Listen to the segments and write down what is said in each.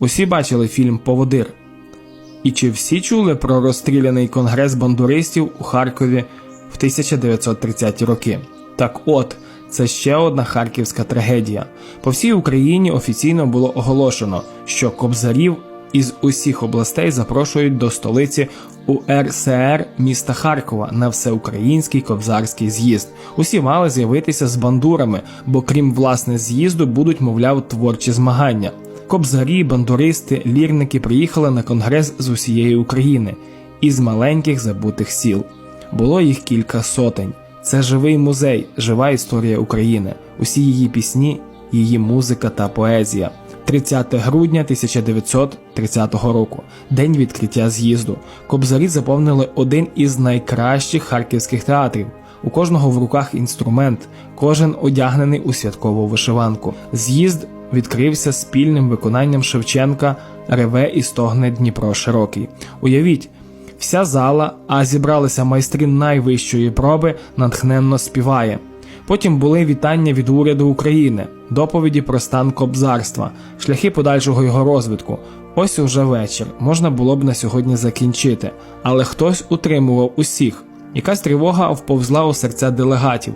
Усі бачили фільм Поводир. І чи всі чули про розстріляний конгрес бандуристів у Харкові в 1930-ті роки? Так от, це ще одна харківська трагедія. По всій Україні офіційно було оголошено, що кобзарів із усіх областей запрошують до столиці УРСР міста Харкова на всеукраїнський кобзарський з'їзд. Усі мали з'явитися з бандурами, бо крім власне з'їзду будуть, мовляв, творчі змагання. Кобзарі, бандуристи, лірники приїхали на конгрес з усієї України із маленьких забутих сіл. Було їх кілька сотень. Це живий музей, жива історія України, усі її пісні, її музика та поезія. 30 грудня 1930 року, день відкриття з'їзду. Кобзарі заповнили один із найкращих харківських театрів. У кожного в руках інструмент, кожен одягнений у святкову вишиванку. З'їзд відкрився спільним виконанням Шевченка Реве і стогне Дніпро Широкий. Уявіть, вся зала, а зібралися майстри найвищої проби, натхненно співає. Потім були вітання від уряду України, доповіді про стан кобзарства, шляхи подальшого його розвитку. Ось уже вечір. Можна було б на сьогодні закінчити, але хтось утримував усіх. Якась тривога вповзла у серця делегатів.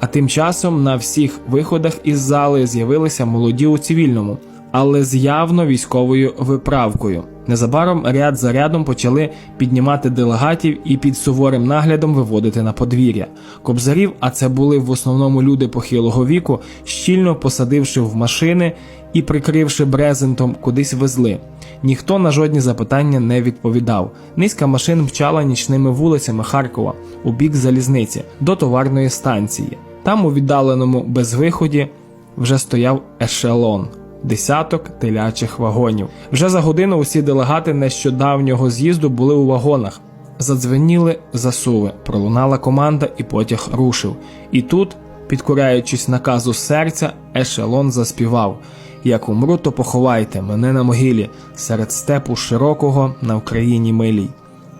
А тим часом на всіх виходах із зали з'явилися молоді у цивільному, але з явно військовою виправкою. Незабаром ряд за рядом почали піднімати делегатів і під суворим наглядом виводити на подвір'я. Кобзарів, а це були в основному люди похилого віку, щільно посадивши в машини і прикривши брезентом, кудись везли. Ніхто на жодні запитання не відповідав. Низка машин мчала нічними вулицями Харкова у бік залізниці до товарної станції. Там, у віддаленому безвиході, вже стояв ешелон. Десяток телячих вагонів. Вже за годину усі делегати нещодавнього з'їзду були у вагонах. Задзвеніли засуви, пролунала команда, і потяг рушив. І тут, підкоряючись наказу серця, ешелон заспівав: Як умру, то поховайте мене на могилі серед степу широкого на Україні милій.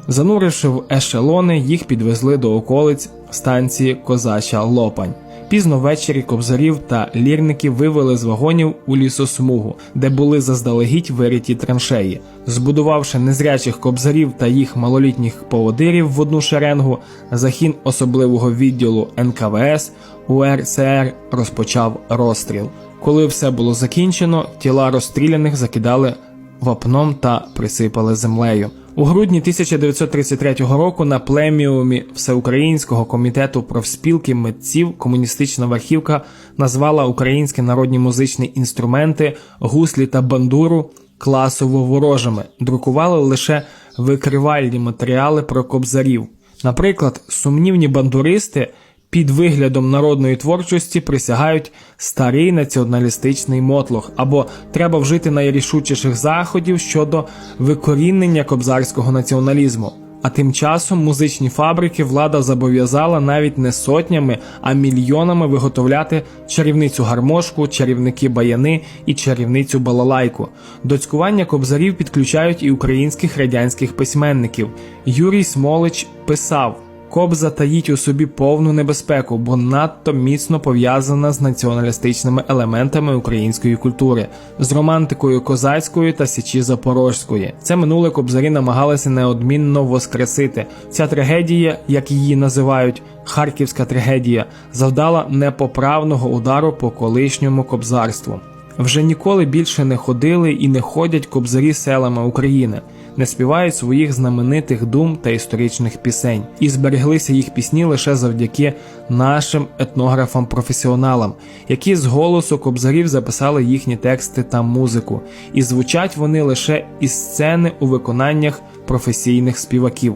Зануривши в ешелони, їх підвезли до околиць станції Козача Лопань. Пізно ввечері кобзарів та лірників вивели з вагонів у лісосмугу, де були заздалегідь вириті траншеї. Збудувавши незрячих кобзарів та їх малолітніх поводирів в одну шеренгу, захін особливого відділу НКВС УРСР розпочав розстріл. Коли все було закінчено, тіла розстріляних закидали вапном та присипали землею. У грудні 1933 року на племіумі Всеукраїнського комітету профспілки митців комуністична верхівка назвала українські народні музичні інструменти, гуслі та бандуру класово ворожими, друкували лише викривальні матеріали про кобзарів. Наприклад, сумнівні бандуристи під виглядом народної творчості присягають старий націоналістичний мотлох, або треба вжити найрішучіших заходів щодо викорінення кобзарського націоналізму. А тим часом музичні фабрики влада зобов'язала навіть не сотнями, а мільйонами виготовляти чарівницю гармошку, чарівники баяни і чарівницю балалайку. До цькування кобзарів підключають і українських радянських письменників. Юрій Смолич писав. Кобза таїть у собі повну небезпеку, бо надто міцно пов'язана з націоналістичними елементами української культури, з романтикою козацькою та січі запорожської. Це минуле кобзарі намагалися неодмінно воскресити. Ця трагедія, як її називають, харківська трагедія, завдала непоправного удару по колишньому кобзарству. Вже ніколи більше не ходили і не ходять кобзарі селами України не співають своїх знаменитих дум та історичних пісень, і збереглися їх пісні лише завдяки нашим етнографам-професіоналам, які з голосу кобзарів записали їхні тексти та музику, і звучать вони лише із сцени у виконаннях професійних співаків.